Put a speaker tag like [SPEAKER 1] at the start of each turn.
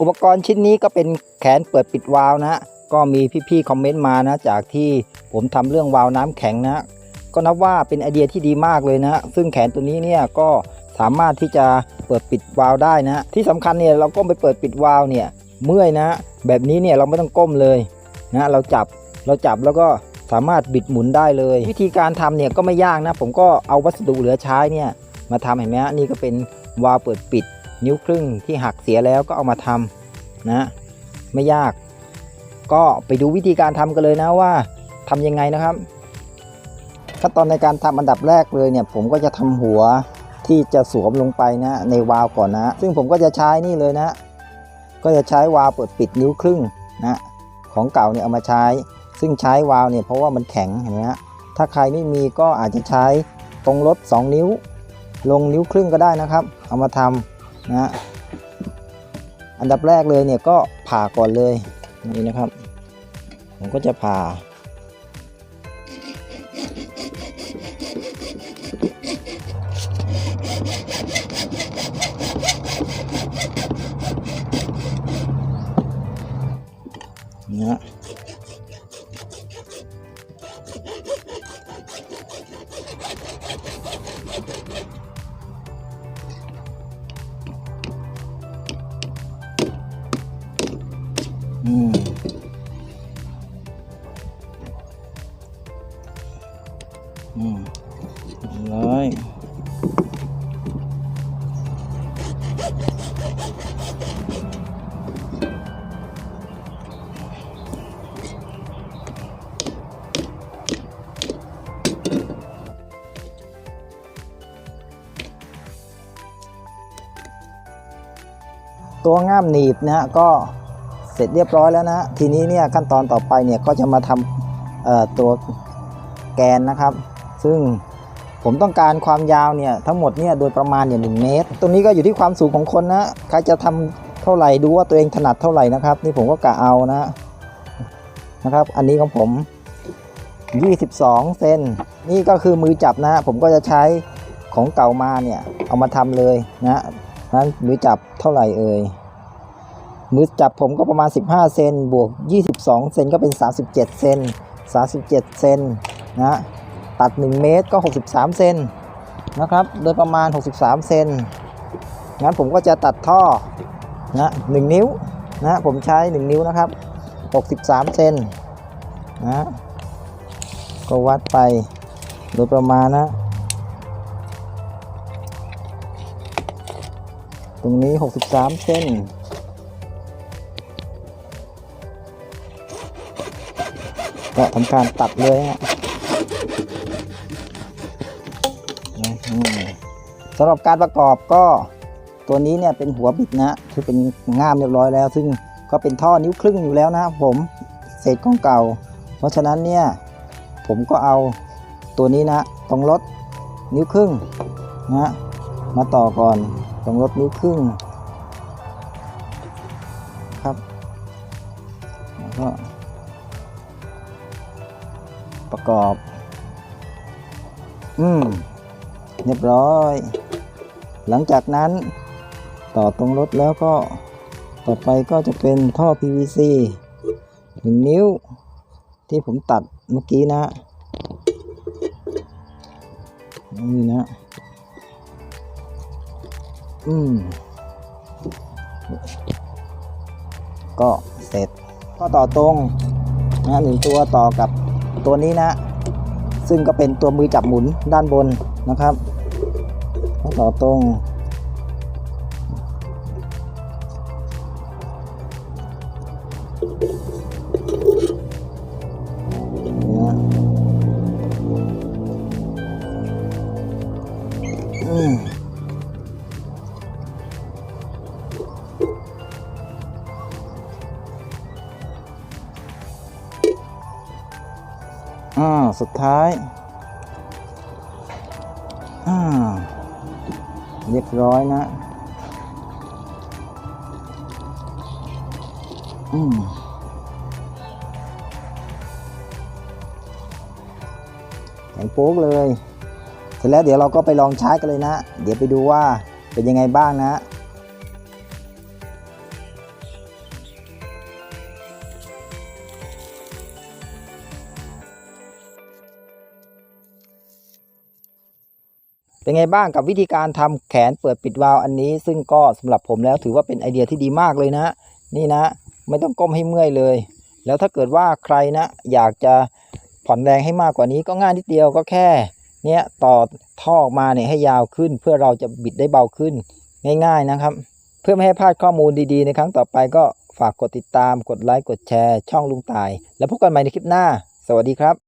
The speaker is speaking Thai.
[SPEAKER 1] อุปกรณ์ชิ้นนี้ก็เป็นแขนเปิดปิดวาล์วนะก็มีพี่ๆคอมเมนต์มานะ จากที่ผมทำเรื่องวาล์วน้ำแข็งนะ ก็นับว่าเป็นไอเดียที่ดีมากเลยนะ ซึ่งแขนตัวนี้เนี่ยก็สามารถที่จะเปิดปิดวาล์วได้นะ ที่สำคัญเนี่ยเราก้มไปเปิดปิดวาล์วเนี่ยเมื่อยนะ แบบนี้เนี่ยเราไม่ต้องก้มเลยนะเราจับเราจับแล้วก็สามารถบิดหมุนได้เลย วิธีการทำเนี่ยก็ไม่ยากนะ ผมก็เอาวัสดุเหลือใช้เนี่ยมาทำเห็นไหมฮะนี่ก็เป็นวาล์วเปิดปิด นิ้วครึ่งที่หักเสียแล้วก็เอามาทำนะไม่ยาก ก็ไปดูวิธีการทำกันเลยนะว่าทำยังไงนะครับขั้นตอนในการทำอันดับแรกเลยเนี่ย ผมก็จะทำหัวที่จะสวมลงไปนะในวาล์วก่อนนะ ซึ่งผมก็จะใช้นี่เลยนะ ก็จะใช้วาล์วเปิดปิดนิ้วครึ่งนะของเก่าเนี่ยเอามาใช้ ซึ่งใช้วาล์วเนี่ยเพราะว่ามันแข็งเห็นไหมฮะถ้าใครไม่มีก็อาจจะใช้ตรงลด 2 นิ้ว ลงนิ้วครึ่งก็ได้นะครับ เอามาทำ นะอันดับแรกเลยเนี่ยก็ผ่าก่อนเลยนี่นะครับ ผมก็จะผ่า เนะ อืมอืมร้อยตัวง่ามหนีบนะฮะก็ เสร็จเรียบร้อยแล้วนะ ทีนี้เนี่ยขั้นตอนต่อไปเนี่ยก็จะมาทำตัวแกนนะครับ ซึ่งผมต้องการความยาวเนี่ยทั้งหมดเนี่ยโดยประมาณเนี่ยหเมตร ตรงนี้ก็อยู่ที่ความสูงของคนนะใครจะทำเท่าไหร่ดูว่าตัวเองถนัดเท่าไหร่นะครับ นี่ผมก็กะเอานะนะครับ อันนี้ของผม 22 เซนนี่ก็คือมือจับนะ ผมก็จะใช้ของเก่ามาเนี่ยเอามาทำเลยนะนั้นมือจับเท่าไหร่เอ่ย มือจับผมก็ประมาณ 15 เซนบวก 22 เซนก็เป็น 37 เซน37 เซนนะตัด 1 เมตรก็ 63 เซนนะครับ โดยประมาณ 63 เซนงั้นผมก็จะตัดท่อนะ1นิ้วนะผมใช้ 1 นิ้วนะครับ 63 เซนนะก็วัดไปโดยประมาณนะ ตรงนี้ 63 เซน ก็ทำการตัดเลยฮะสำหรับการประกอบก็ตัวนี้เนี่ยเป็นหัวบิดนะคือเป็นง่ามเรียบร้อยแล้ว ซึ่งก็เป็นท่อนิ้วครึ่งอยู่แล้วนะครับผมเศษของเก่า เพราะฉะนั้นเนี่ยผมก็เอาตัวนี้นะตรงรถนิ้วครึ่งนะมาต่อก่อนตรงรถนิ้วครึ่งครับแล้วก็ ประกอบ อืม เรียบร้อย หลังจากนั้น ต่อตรงรถแล้วก็ต่อไปก็จะเป็นท่อ PVC หนึ่งนิ้ว ที่ผมตัดเมื่อกี้นะนี่นะ อืม ก็เสร็จ ก็ต่อตรงนะหนึ่งตัวต่อกับ ตัวนี้นะ ซึ่งก็เป็นตัวมือจับหมุนด้านบนนะครับต่อตรงอืม อ่าสุดท้ายอ่าเรียบร้อยนะอืมแข็งโป๊กเลย เสร็จแล้วเดี๋ยวเราก็ไปลองใช้กันเลยนะ เดี๋ยวไปดูว่าเป็นยังไงบ้างนะ เป็นไงบ้างกับวิธีการทำแขนเปิดปิดวาล์วอันนี้ ซึ่งก็สำหรับผมแล้วถือว่าเป็นไอเดียที่ดีมากเลยนะ นี่นะ ไม่ต้องก้มให้เมื่อยเลย แล้วถ้าเกิดว่าใครนะ อยากจะผ่อนแรงให้มากกว่านี้ก็ง่ายนิดเดียวก็แค่ เนี้ยต่อท่อออกมาเนี่ยให้ยาวขึ้น เพื่อเราจะบิดได้เบาขึ้นง่ายๆนะครับ เพื่อไม่ให้พลาดข้อมูลดีๆ ในครั้งต่อไปก็ฝากกดติดตามกดไลค์กดแชร์ ช่องลุงต่าย แล้วพบกันใหม่ในคลิปหน้า สวัสดีครับ